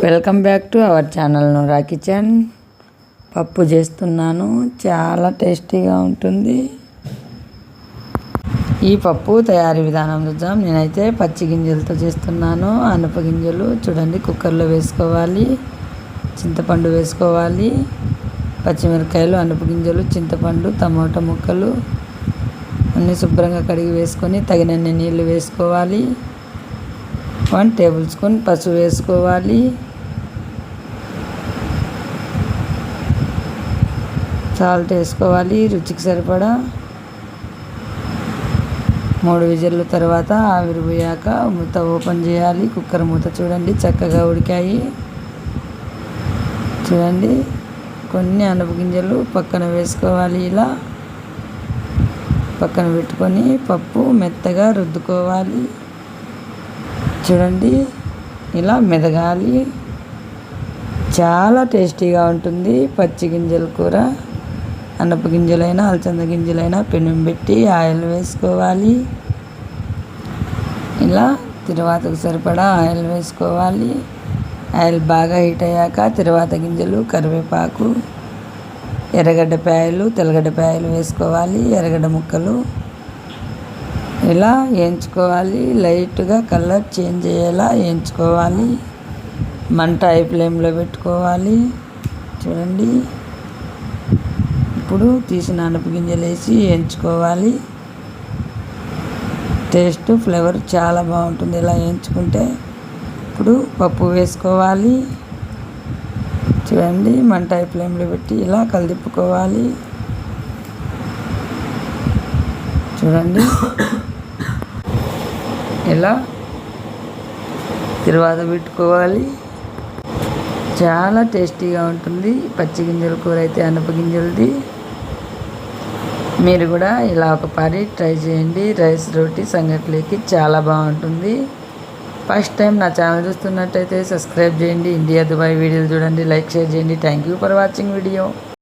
Welcome back to our channel Noora kitchen పప్పు చేస్తున్నాను. చాలా టేస్టీగా ఉంటుంది. ఈ పప్పు తయారీ విధానం చూద్దాం. నేనైతే పచ్చి గింజలతో చేస్తున్నాను. అనప గింజలు చూడండి కుక్కర్లో వేసుకోవాలి. చింతపండు వేసుకోవాలి. పచ్చిమిరకాయలు అనప గింజలు చింతపండు టమాటా ముక్కలు అన్నీ శుభ్రంగా కడిగి వేసుకొని తగినన్ని నీళ్ళు వేసుకోవాలి. వన్ టేబుల్ స్పూన్ పసుపు వేసుకోవాలి. సాల్ట్ వేసుకోవాలి రుచికి సరిపడా. మూడు విజిల్లు తర్వాత ఆవిరి పోయాక మూత ఓపెన్ చేయాలి. కుక్కర్ మూత చూడండి చక్కగా ఉడికాయి. చూడండి కొన్ని అనప గింజలు పక్కన వేసుకోవాలి ఇలా. పక్కన పెట్టుకొని పప్పు మెత్తగా రుద్దుకోవాలి. చూడండి. ఇలా మెదగాలి. చాలా టేస్టీగా ఉంటుంది. పచ్చి గింజల కూర. అనప గింజలైనా అలచంద గింజలైనా పెనం పెట్టి ఆయిల్ వేసుకోవాలి. ఇలా తిరువాతకు సరిపడా ఆయిల్ వేసుకోవాలి. ఆయిల్ బాగా హీట్ అయ్యాక తిరువాత గింజలు కరివేపాకు ఎర్రగడ్డ పాయలు తెల్లగడ్డ పాయలు వేసుకోవాలి. ఎర్రగడ్డ ముక్కలు ఇలా వేయించుకోవాలి లైట్గా కలర్ చేంజ్ అయ్యేలా వేయించుకోవాలి మంట హై ఫ్లేమ్లో పెట్టుకోవాలి. చూడండి. ఇప్పుడు తీసిన అనప వేసి వేయించుకోవాలి టేస్ట్ ఫ్లేవర్ చాలా బాగుంటుంది ఇలా వేయించుకుంటే ఇప్పుడు పప్పు వేసుకోవాలి. చూడండి. మంట హై ఫ్లేమ్లో పెట్టి ఇలా కలిదిప్పుకోవాలి. చూడండి. ఇలా తిరువాత పెట్టుకోవాలి. చాలా టేస్టీగా ఉంటుంది. పచ్చి గింజల కూర అయితే అనప గింజలది. మీరు కూడా ఇలా ఒక పారి ట్రై చేయండి. రైస్ రోటీ సంగట్లేకి చాలా బాగుంటుంది. ఫస్ట్ టైం నా ఛానల్ చూస్తున్నట్టయితే సబ్స్క్రైబ్ చేయండి. ఇండియా దుబాయ్ వీడియోలు చూడండి. లైక్ షేర్ చేయండి. Thank you for watching video.